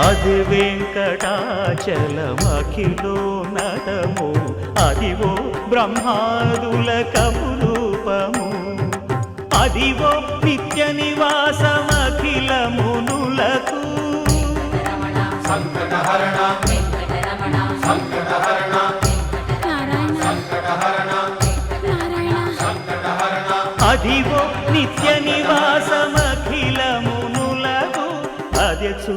అది వెంకటాచలమఖిలో నటము అదివో బ్రహ్మాదుల కపురూపము. అదివో నిత్య నివాసమఖిలమునులకు. సంకటహరణ సంకటహరణ అదివో నిత్య నివాసమఖిలమునులకు. అది చూ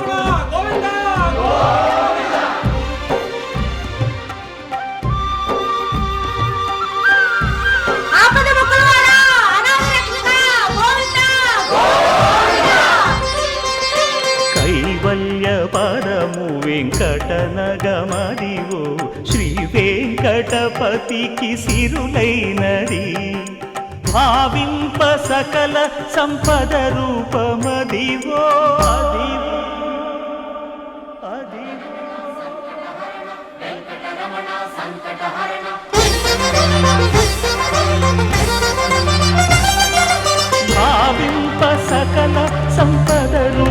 వెంకటనగమదివో శ్రీ వెంకటపతికి సిరులైనది. భావింప సకల సంపద రూపమదివో అదివో భావింప సకల సంపద రూప